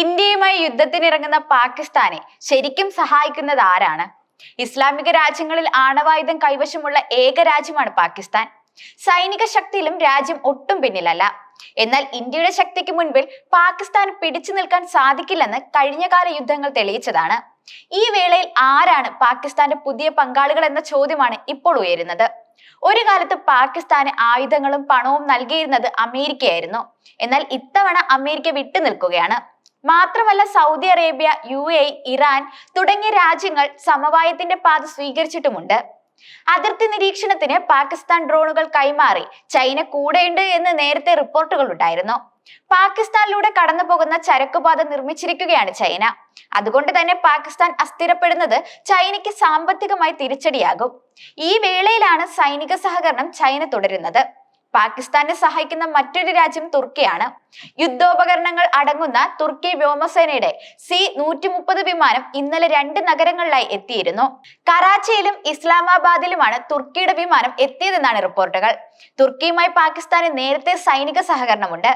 ഇന്ത്യയുമായി യുദ്ധത്തിനിറങ്ങുന്ന പാകിസ്ഥാനെ ശരിക്കും സഹായിക്കുന്നത് ആരാണ്? ഇസ്ലാമിക രാജ്യങ്ങളിൽ ആണവായുധം കൈവശമുള്ള ഏക രാജ്യമാണ് പാകിസ്ഥാൻ. സൈനിക ശക്തിയിലും രാജ്യം ഒട്ടും പിന്നിലല്ല. എന്നാൽ ഇന്ത്യയുടെ ശക്തിക്ക് മുൻപിൽ പാകിസ്ഥാൻ പിടിച്ചു നിൽക്കാൻ സാധിക്കില്ലെന്ന് കഴിഞ്ഞകാല യുദ്ധങ്ങൾ തെളിയിച്ചതാണ്. ഈ വേളയിൽ ആരാണ് പാകിസ്ഥാന്റെ പുതിയ പങ്കാളികൾ എന്ന ചോദ്യമാണ് ഇപ്പോൾ ഉയരുന്നത്. ഒരു കാലത്ത് പാകിസ്ഥാന് ആയുധങ്ങളും പണവും നൽകിയിരുന്നത് അമേരിക്കയായിരുന്നു. എന്നാൽ ഇത്തവണ അമേരിക്ക വിട്ടു നിൽക്കുകയാണ്. മാത്രമല്ല സൗദി അറേബ്യ യു ഇറാൻ തുടങ്ങിയ രാജ്യങ്ങൾ സമവായത്തിന്റെ പാത സ്വീകരിച്ചിട്ടുമുണ്ട്. അതിർത്തി നിരീക്ഷണത്തിന് പാകിസ്ഥാൻ ഡ്രോണുകൾ കൈമാറി. ചൈന കൂടെയുണ്ട് എന്ന് നേരത്തെ റിപ്പോർട്ടുകൾ ഉണ്ടായിരുന്നു. പാകിസ്ഥാനിലൂടെ കടന്നു പോകുന്ന ചരക്കുപാത നിർമ്മിച്ചിരിക്കുകയാണ് ചൈന. അതുകൊണ്ട് തന്നെ പാകിസ്ഥാൻ അസ്ഥിരപ്പെടുന്നത് ചൈനയ്ക്ക് സാമ്പത്തികമായി തിരിച്ചടിയാകും. ഈ വേളയിലാണ് സൈനിക സഹകരണം ചൈന തുടരുന്നത്. പാകിസ്ഥാനെ സഹായിക്കുന്ന മറ്റൊരു രാജ്യം തുർക്കിയാണ്. യുദ്ധോപകരണങ്ങൾ അടങ്ങുന്ന തുർക്കി വ്യോമസേനയുടെ സി നൂറ്റി മുപ്പത് വിമാനം ഇന്നലെ രണ്ട് നഗരങ്ങളിലായി എത്തിയിരുന്നു. കറാച്ചിയിലും ഇസ്ലാമാബാദിലുമാണ് തുർക്കിയുടെ വിമാനം എത്തിയതെന്നാണ് റിപ്പോർട്ടുകൾ. തുർക്കിയുമായി പാകിസ്ഥാന് നേരത്തെ സൈനിക സഹകരണമുണ്ട്.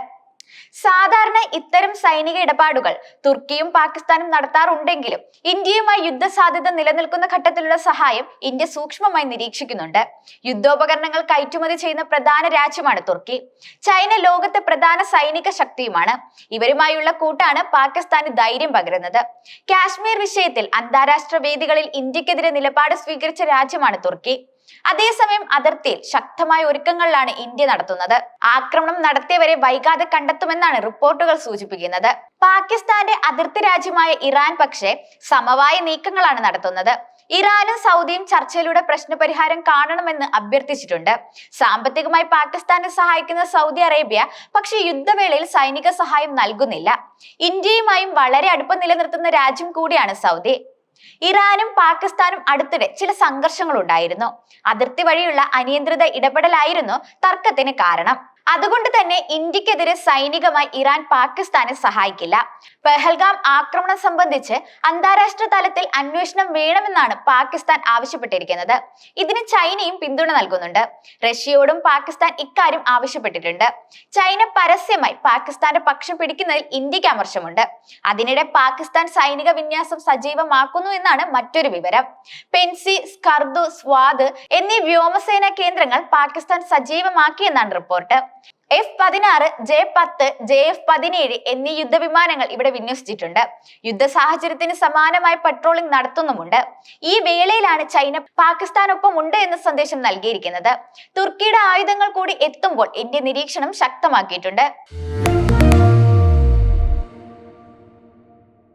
സാധാരണ ഇത്തരം സൈനിക ഇടപാടുകൾ തുർക്കിയും പാകിസ്ഥാനും നടത്താറുണ്ടെങ്കിലും ഇന്ത്യയുമായി യുദ്ധ സാധ്യത നിലനിൽക്കുന്ന ഘട്ടത്തിലുള്ള സഹായം ഇന്ത്യ സൂക്ഷ്മമായി നിരീക്ഷിക്കുന്നുണ്ട്. യുദ്ധോപകരണങ്ങൾ കയറ്റുമതി ചെയ്യുന്ന പ്രധാന രാജ്യമാണ് തുർക്കി. ചൈന ലോകത്തെ പ്രധാന സൈനിക ശക്തിയുമാണ്. ഇവരുമായുള്ള കൂട്ടാണ് പാകിസ്ഥാന് ധൈര്യം പകരുന്നത്. കാശ്മീർ വിഷയത്തിൽ അന്താരാഷ്ട്ര വേദികളിൽ ഇന്ത്യക്കെതിരെ നിലപാട് സ്വീകരിച്ച രാജ്യമാണ് തുർക്കി. അതേസമയം അതിർത്തിയിൽ ശക്തമായ ഒരുക്കങ്ങളിലാണ് ഇന്ത്യ നടത്തുന്നത്. ആക്രമണം നടത്തിയവരെ വൈകാതെ കണ്ടെത്തുമെന്നാണ് റിപ്പോർട്ടുകൾ സൂചിപ്പിക്കുന്നത്. പാകിസ്ഥാന്റെ അതിർത്തി രാജ്യമായ ഇറാൻ പക്ഷേ സമവായ നീക്കങ്ങളാണ് നടത്തുന്നത്. ഇറാനും സൗദിയും ചർച്ചയിലൂടെ പ്രശ്നപരിഹാരം കാണണമെന്ന് അഭ്യർത്ഥിച്ചിട്ടുണ്ട്. സാമ്പത്തികമായി പാകിസ്ഥാനെ സഹായിക്കുന്ന സൗദി അറേബ്യ പക്ഷെ യുദ്ധവേളയിൽ സൈനിക സഹായം നൽകുന്നില്ല. ഇന്ത്യയുമായും വളരെ അടുപ്പം നിലനിർത്തുന്ന രാജ്യം കൂടിയാണ് സൗദി. ഇറാനും പാകിസ്ഥാനും അടുത്തിടെ ചില സംഘർഷങ്ങൾ ഉണ്ടായിരുന്നു അതിർത്തി വഴിയുള്ള അനിയന്ത്രിത ഇടപെടലായിരുന്നു തർക്കത്തിന് കാരണം. അതുകൊണ്ട് തന്നെ ഇന്ത്യക്കെതിരെ സൈനികമായി ഇറാൻ പാകിസ്ഥാനെ സഹായിക്കില്ല. പെഹൽഗാം ആക്രമണം സംബന്ധിച്ച് അന്താരാഷ്ട്ര തലത്തിൽ അന്വേഷണം വേണമെന്നാണ് പാകിസ്ഥാൻ ആവശ്യപ്പെട്ടിരിക്കുന്നത്. ഇതിന് ചൈനയും പിന്തുണ നൽകുന്നുണ്ട്. റഷ്യയോടും പാകിസ്ഥാൻ ഇക്കാര്യം ആവശ്യപ്പെട്ടിട്ടുണ്ട്. ചൈന പരസ്യമായി പാകിസ്ഥാന്റെ പക്ഷം പിടിക്കുന്നതിൽ ഇന്ത്യയ്ക്ക് അമർശമുണ്ട് അതിനിടെ പാകിസ്ഥാൻ സൈനിക വിന്യാസം സജീവമാക്കുന്നു എന്നാണ് മറ്റൊരു വിവരം. പെൻസി സ്കർദു സ്വാദ് എന്നീ വ്യോമസേന കേന്ദ്രങ്ങൾ പാകിസ്ഥാൻ സജീവമാക്കിയെന്നാണ് റിപ്പോർട്ട്. എഫ് പതിനാറ് ജെ പത്ത് ജെ എഫ് പതിനേഴ് എന്നീ യുദ്ധവിമാനങ്ങൾ ഇവിടെ വിന്യസിച്ചിട്ടുണ്ട്. യുദ്ധ സാഹചര്യത്തിന് സമാനമായ പട്രോളിംഗ് നടത്തുന്നുമുണ്ട്. ഈ വേളയിലാണ് ചൈന പാകിസ്ഥാനൊപ്പം ഉണ്ട് എന്ന സന്ദേശം നൽകിയിരിക്കുന്നത്. തുർക്കിയുടെ ആയുധങ്ങൾ കൂടി എത്തുമ്പോൾ ഇന്ത്യ നിരീക്ഷണം ശക്തമാക്കിയിട്ടുണ്ട്.